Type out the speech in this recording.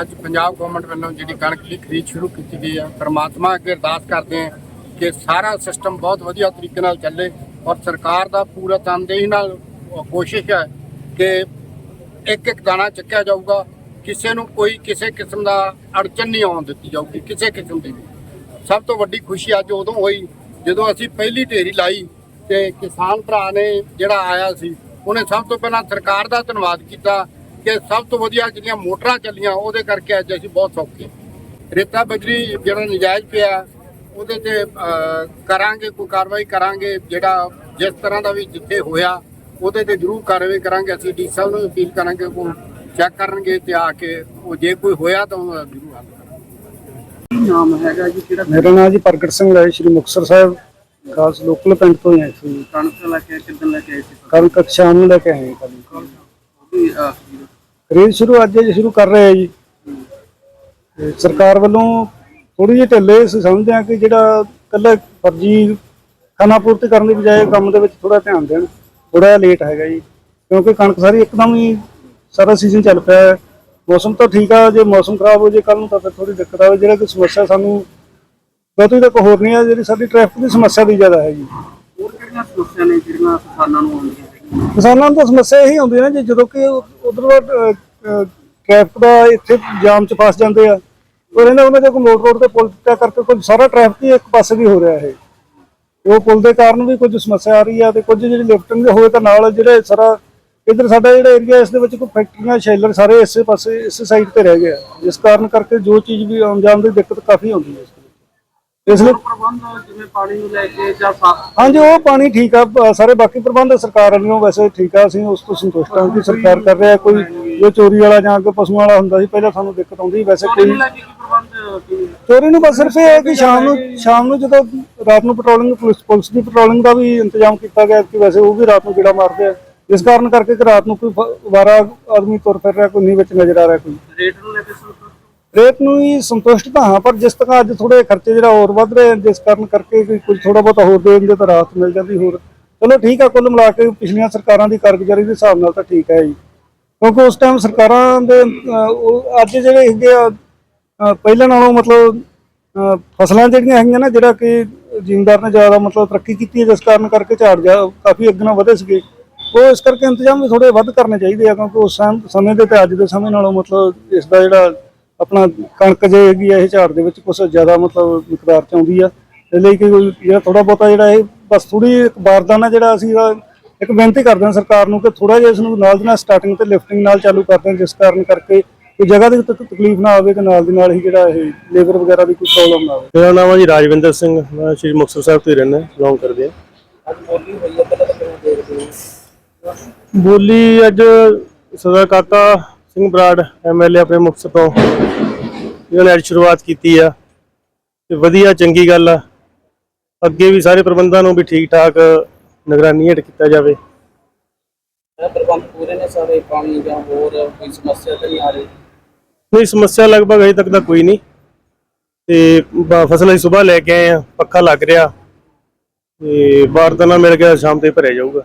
ਅੱਜ ਪੰਜਾਬ ਗਵਰਨਮੈਂਟ ਵੱਲੋਂ ਜਿਹੜੀ ਕਣਕ ਦੀ ਖਰੀਦ ਸ਼ੁਰੂ ਕੀਤੀ ਗਈ ਹੈ ਪਰਮਾਤਮਾ ਅੱਗੇ ਅਰਦਾਸ ਕਰਦੇ ਹਾਂ ਕਿ ਸਾਰਾ ਸਿਸਟਮ ਬਹੁਤ ਵਧੀਆ ਤਰੀਕੇ ਨਾਲ ਚੱਲੇ ਔਰ ਸਰਕਾਰ ਦਾ ਪੂਰਾ ਤਨਦੇਹੀ ਨਾਲ ਕੋਸ਼ਿਸ਼ ਹੈ ਕਿ ਇੱਕ ਇੱਕ ਦਾਣਾ ਚੱਕਿਆ ਜਾਊਗਾ, ਕਿਸੇ ਨੂੰ ਕੋਈ ਕਿਸੇ ਕਿਸਮ ਦਾ ਅੜਚਨ ਨਹੀਂ ਆਉਣ ਦਿੱਤੀ ਜਾਊਗੀ, ਕਿਸੇ ਕਿਸਮ ਦੀ ਵੀ। ਸਭ ਤੋਂ ਵੱਡੀ ਖੁਸ਼ੀ ਅੱਜ ਉਦੋਂ ਹੋਈ ਜਦੋਂ ਅਸੀਂ ਪਹਿਲੀ ਢੇਰੀ ਲਾਈ ਤੇ ਕਿਸਾਨ ਭਰਾ ਨੇ ਜਿਹੜਾ ਆਇਆ ਸੀ, ਉਹਨੇ ਸਭ ਤੋਂ ਪਹਿਲਾਂ ਸਰਕਾਰ ਦਾ ਧੰਨਵਾਦ ਕੀਤਾ ਕਿ ਸਭ ਤੋਂ ਵਧੀਆ ਜਿਹੜੀਆਂ ਮੋਟਰਾਂ ਚੱਲੀਆਂ ਉਹਦੇ ਕਰਕੇ ਅੱਜ ਅਸੀਂ ਬਹੁਤ ਸੌਖੇ ਰੇਤਾ ਬਜਰੀ ਜਿਹੜਾ ਨਜਾਇਜ਼ ਪਿਆ ਉਹਦੇ ਤੇ ਕਰਾਂਗੇ ਕੋਈ ਕਾਰਵਾਈ ਕਰਾਂਗੇ ਜਿਹੜਾ ਜਿਸ ਤਰ੍ਹਾਂ ਦਾ ਵੀ ਜਿੱਥੇ ਹੋਇਆ ਉਹਦੇ ਤੇ ਜ਼ਰੂਰ ਕਾਰਵਾਈ ਕਰਾਂਗੇ ਅਸੀਂ ਡੀ ਸਾਹਿਬ ਨੂੰ ਅਪੀਲ ਕਰਾਂਗੇ ਕੋਈ ਚੈੱਕ ਕਰਨਗੇ ਤੇ ਆ ਕੇ ਉਹ ਜੇ ਕੋਈ ਹੋਇਆ ਤਾਂ ਜ਼ਰੂਰ ਹੱਲ ਕਰਾਂਗੇ। ਕੀ ਨਾਮ ਹੈਗਾ ਜੀ? ਕਿਹੜਾ ਮੇਰਾ ਨਾਮ ਜੀ ਪ੍ਰਗਟ ਸਿੰਘ ਹੈ ਸ਼੍ਰੀ ਮੁਕਤਸਰ ਸਾਹਿਬ ਖਾਸ ਲੋਕਲ ਪਿੰਡ ਤੋਂ ਹੀ ਆਏ ਸੀ। ਕਣਕ ਲੈ ਕੇ ਕਿੱਦਣ ਲੈ ਕੇ ਆਏ ਸੀ? ਕੱਲ ਤੱਕ ਸ਼ਾਮ ਨੂੰ ਲੈ ਕੇ ਆਏ ਕੱਲ ਖਰੀਦ ਸ਼ੁਰੂ ਅੱਜ ਹੀ ਸ਼ੁਰੂ ਕਰ ਰਹੇ ਆ ਜੀ। ਤੇ ਸਰਕਾਰ ਵੱਲੋਂ ਥੋੜੀ ਜਿਹੀ ਢਿੱਲੇ ਅਸੀਂ ਸਮਝਦੇ ਹਾਂ ਕਿ ਜਿਹੜਾ ਕੱਲਾ ਫਰਜੀ ਖਾਨਾ ਪੂਰਤੀ ਕਰਨ ਦੀ ਬਜਾਏ ਕੰਮ ਦੇ ਵਿੱਚ ਥੋੜਾ ਧਿਆਨ ਦੇਣ ਥੋੜਾ ਲੇਟ ਹੈਗਾ ਜੀ। ਕਿਉਂਕਿ ਕਣਕ ਸਾਰੀ ਇੱਕਦਮ ਹੀ ਸਾਰਾ ਸੀਜ਼ਨ ਚੱਲ ਪਿਆ ਹੈ। ਮੌਸਮ ਤਾਂ ਠੀਕ ਆ ਜੇ ਮੌਸਮ ਖਰਾਬ ਹੋ ਜੇ ਕੱਲ ਨੂੰ ਤਾਂ ਫਿਰ ਥੋੜੀ ਦਿੱਕਤ ਆਵੇ। ਜਿਹੜਾ ਕੋਈ ਸਮੱਸਿਆ ਸਾਨੂੰ ਬਹੁਤੀ ਤਾਂ ਹੋਰ ਨਹੀਂ ਆ ਜਿਹੜੀ ਸਾਡੀ ਟ੍ਰੈਫਿਕ ਦੀ ਸਮੱਸਿਆ ਦੀ ਜ਼ਿਆਦਾ ਹੈ ਜੀ। ਹੋਰ ਕਿਹੜੀਆਂ ਸਮੱਸਿਆ ਨੇ ਜਿਹੜੀਆਂ ਕਿਸਾਨਾਂ ਨੂੰ ਆਉਂਦੀਆਂ ਕਿਸਾਨਾਂ ਨੂੰ ਤਾਂ ਸਮੱਸਿਆ ਇਹੀ ਹੁੰਦੀ ਹੈ ਨਾ ਜੀ ਜਦੋਂ ਕਿ ਉਧਰ ਟ੍ਰੈਫਿਕ ਦਾ ਇੱਥੇ ਜਾਮ 'ਚ ਫਸ ਜਾਂਦੇ ਆ। ਉਹ ਇਹਨਾਂ ਉਹਨਾਂ ਦੇ ਕੋਈ ਮੋੜ ਰੋਡ ਤੇ ਪੁਲ ਟੁੱਟਿਆ ਕਰਕੇ ਕੁਝ ਸਾਰਾ ਟ੍ਰੈਫਿਕ ਹੀ ਇੱਕ ਪਾਸੇ ਵੀ ਹੋ ਰਿਹਾ ਹੈ ਉਹ ਪੁਲ ਦੇ ਕਾਰਨ ਵੀ ਕੁਝ ਸਮੱਸਿਆ ਆ ਰਹੀ ਆ ਤੇ ਕੁਝ ਜਿਹੜੀ ਲਿਫਟਿੰਗ ਦੇ ਹੋਏ ਤਾਂ ਨਾਲ ਜਿਹੜੇ ਸਾਰਾ ਇਧਰ ਸਾਡਾ ਜਿਹੜਾ ਏਰੀਆ ਇਸ ਦੇ ਵਿੱਚ ਕੋਈ ਫੈਕਟਰੀਆਂ ਸ਼ੈਲਰ ਸਾਰੇ ਇਸੇ ਪਾਸੇ, ਇਸੇ ਸਾਈਡ ਤੇ ਰਹਿ ਗਏ ਜਿਸ ਕਾਰਨ ਕਰਕੇ ਜੋ ਚੀਜ਼ ਵੀ ਆਉਣ ਜਾਣ ਦੀ ਦਿੱਕਤ ਕਾਫੀ ਆਉਂਦੀ ਹੈ ਇਸ ਲਈ ਪ੍ਰਬੰਧ ਜਿਵੇਂ ਪਾਣੀ ਨੂੰ ਲੈ ਕੇ ਜਾਂ ਸਾਫ਼ ਹਾਂਜੀ ਉਹ ਪਾਣੀ ਠੀਕ ਆ ਸਾਰੇ ਬਾਕੀ ਪ੍ਰਬੰਧ ਸਰਕਾਰ ਵੱਲੋਂ ਵੈਸੇ ਠੀਕ ਆ ਅਸੀਂ ਉਸ ਤੋਂ ਸੰਤੁਸ਼ਟ ਹਾਂ ਕਿ ਸਰਕਾਰ ਕਰ ਰਿਹਾ ਕੋਈ ਜੋ ਚੋਰੀ ਵਾਲਾ ਜਾਂ ਕੋਈ ਪਸ਼ੂਆਂ ਵਾਲਾ ਹੁੰਦਾ ਸੀ ਪਹਿਲਾਂ ਸਾਨੂੰ ਦਿੱਕਤ ਆਉਂਦੀ ਸੀ, ਵੈਸੇ ਕੋਈ ਨੂੰ ਲੈ ਕੇ ਕੀ ਪ੍ਰਬੰਧ ਕੀ? ਚੋਰੀ ਨੂੰ ਬਸ ਸਿਰਫ ਇਹ ਹੈ ਕਿ ਸ਼ਾਮ ਨੂੰ ਸ਼ਾਮ ਨੂੰ ਜਦੋਂ ਰਾਤ ਨੂੰ ਪੈਟਰੋਲਿੰਗ ਪੁਲਿਸ ਪੁਲਿਸ ਦੀ ਪੈਟਰੋਲਿੰਗ ਦਾ ਵੀ ਇੰਤਜ਼ਾਮ ਕੀਤਾ ਗਿਆ ਕਿ ਵੈਸੇ ਉਹ ਵੀ ਰਾਤ ਨੂੰ ਗੇੜਾ ਮਾਰਦੇ ਆ। ਇਸ ਕਾਰਨ ਕਰਕੇ ਕਿ ਰਾਤ ਨੂੰ ਕੋਈ ਫ- ਵਾਰਾ ਆਦਮੀ ਤੁਰ ਫਿਰ ਰਿਹਾ ਕੋਈ ਨਹੀਂ ਵਿੱਚ ਨਜ਼ਰ ਆ ਰਿਹਾ ਕੋਈ। ਰੇਟ ਨੂੰ ਲੈ ਕੇ ਸੰਤੁਸ਼ਟ ਰੇਟ ਨੂੰ ਹੀ ਸੰਤੁਸ਼ਟ ਤਾਂ ਹਾਂ, ਪਰ ਜਿਸ ਤਰ੍ਹਾਂ ਅੱਜ ਥੋੜੇ ਖਰਚੇ ਜਿਹੜਾ ਹੋਰ ਵੱਧ ਰਹੇ ਜਿਸ ਕਾਰਨ ਕਰਕੇ ਕੋਈ ਕੁਝ ਥੋੜਾ ਬਹੁਤਾ ਹੋਰ ਦੇ ਦਿੰਦੇ ਤਾਂ ਰਾਹਤ ਮਿਲ ਜਾਂਦੀ ਹੋਰ। ਚਲੋ ਠੀਕ ਆ, ਕੁੱਲ ਮਿਲਾ ਕੇ ਪਿਛਲੀਆਂ ਸਰਕਾਰਾਂ ਦੀ ਕਾਰਗੁਜ਼ਾਰੀ ਦੇ ਹਿਸਾਬ ਨਾਲ ਤਾਂ ਠੀਕ ਹੈ ਜੀ। ਕਿਉਂਕਿ ਉਸ ਟਾਈਮ ਸਰਕਾਰਾਂ ਦੇ ਉਹ ਅੱਜ ਜਿਹੜੇ ਹੈਗੇ ਆ ਪਹਿਲਾਂ ਨਾਲੋਂ ਮਤਲਬ ਫਸਲਾਂ ਜਿਹੜੀਆਂ ਹੈਗੀਆਂ ਨਾ, ਜਿਹੜਾ ਕਿ ਜ਼ਿਮੀਂਦਾਰ ਨੇ ਜ਼ਿਆਦਾ ਮਤਲਬ ਤਰੱਕੀ ਕੀਤੀ ਹੈ, ਜਿਸ ਕਾਰਨ ਕਰਕੇ ਝਾੜ ਜਾ ਕਾਫੀ ਅੱਗੇ ਨਾਲ ਵਧੇ ਸੀਗੇ। ਉਹ ਇਸ ਕਰਕੇ ਇੰਤਜ਼ਾਮ ਵੀ ਥੋੜੇ ਵੱਧ ਕਰਨੇ ਚਾਹੀਦੇ ਆ, ਕਿਉਂਕਿ ਉਸ ਟਾਈਮ ਸਮੇਂ ਦੇ ਤੇ ਅੱਜ ਦੇ ਸਮੇਂ ਨਾਲੋਂ ਮਤਲਬ ਇਸ ਦਾ ਜਿਹੜਾ ਆਪਣਾ ਕਣਕ ਜੇ ਹੈਗੀ ਆ ਇਹ ਝਾੜ ਦੇ ਵਿੱਚ ਕੁਝ ਜ਼ਿਆਦਾ ਮਤਲਬ ਮਿਕਦਾਰ ਚ ਆਉਂਦੀ ਆ। ਇਸ ਲਈ ਕਿ ਕੋਈ ਜਿਹੜਾ ਥੋੜਾ ਬਹੁਤਾ ਜਿਹੜਾ ਇਹ ਬਸ ਥੋੜੀ ਬਾਰਦਾਨਾ ਜਿਹੜਾ ਅਸੀਂ ਇੱਕ ਬੇਨਤੀ ਕਰਦੇ ਹਾਂ ਸਰਕਾਰ ਨੂੰ ਕਿ ਥੋੜਾ ਜਿਹਾ ਇਸ ਨੂੰ ਨਾਲ ਦੀ ਨਾਲ ਸਟਾਰਟਿੰਗ ਤੇ ਲਿਫਟਿੰਗ ਨਾਲ ਚਾਲੂ ਕਰ ਦੇਣ ਜਿਸ ਕਾਰਨ ਕਰਕੇ ਕੋਈ ਜਗ੍ਹਾ ਦੀ ਤਕ- ਤਕਲੀਫ ਨਾ ਆਵੇ ਕਿ ਨਾਲ ਦੀ ਨਾਲ ਹੀ ਜਿਹੜਾ ਇਹ ਲੇਬਰ ਵਗੈਰਾ ਦੀ ਕੋਈ ਪ੍ਰੋਬਲਮ ਨਾ ਆਵੇ। ਮੇਰਾ ਨਾਮ ਹੈ ਜੀ ਰਾਜਵਿੰਦਰ ਸਿੰਘ ਮੈਂ ਸ਼੍ਰੀ ਮੁਕਤਸਰ ਸਾਹਿਬ ਤੋਂ ਹੀ ਰਹਿੰਦਾ ਬਿਲੋਂਗ ਕਰਦੇ ਆ ਬੋਲੀ ਅੱਜ ਸਰਦਾਰ ਕਾਕਾ ਸਿੰਘ ਬਰਾੜ ਐਮਐਲਏ ਆਪਣੇ ਮੁਕਤਸਰ ਤੋਂ। ਇਹਨਾਂ ਨੇ ਸ਼ੁਰੂਆਤ ਕੀਤੀ ਆ। ਤੇ ਵਧੀਆ ਚੰਗੀ ਗੱਲ ਆ। ਅੱਗੇ ਵੀ ਸਾਰੇ ਪ੍ਰਬੰਧਾਂ ਨੂੰ ਵੀ ਠੀਕ ਠਾਕ ਨਿਗਰਾਨੀ ਹੇਠ ਕੀਤਾ ਜਾਵੇ। ਇਹ ਪ੍ਰਬੰਧ ਪੂਰੇ ਨੇ ਸਾਰੇ ਪਾਣੀ ਜਾਂ ਹੋਰ ਕੋਈ ਸਮੱਸਿਆ ਤਾਂ ਨਹੀਂ ਆ ਰਹੀ? ਨਹੀਂ ਸਮੱਸਿਆ ਲਗਭਗ ਅਜੇ ਤੱਕ ਤਾਂ ਕੋਈ ਨਹੀਂ। ਤੇ ਫਸਲ ਅਸੀਂ ਸਵੇਰ ਲੈ ਕੇ ਆਏ ਆ ਪੱਖਾ ਲੱਗ ਰਿਹਾ। ਤੇ ਬਾਰਦਾਨਾ ਮਿਲ ਗਿਆ ਸ਼ਾਮ ਤੇ ਭਰਿਆ ਜਾਊਗਾ।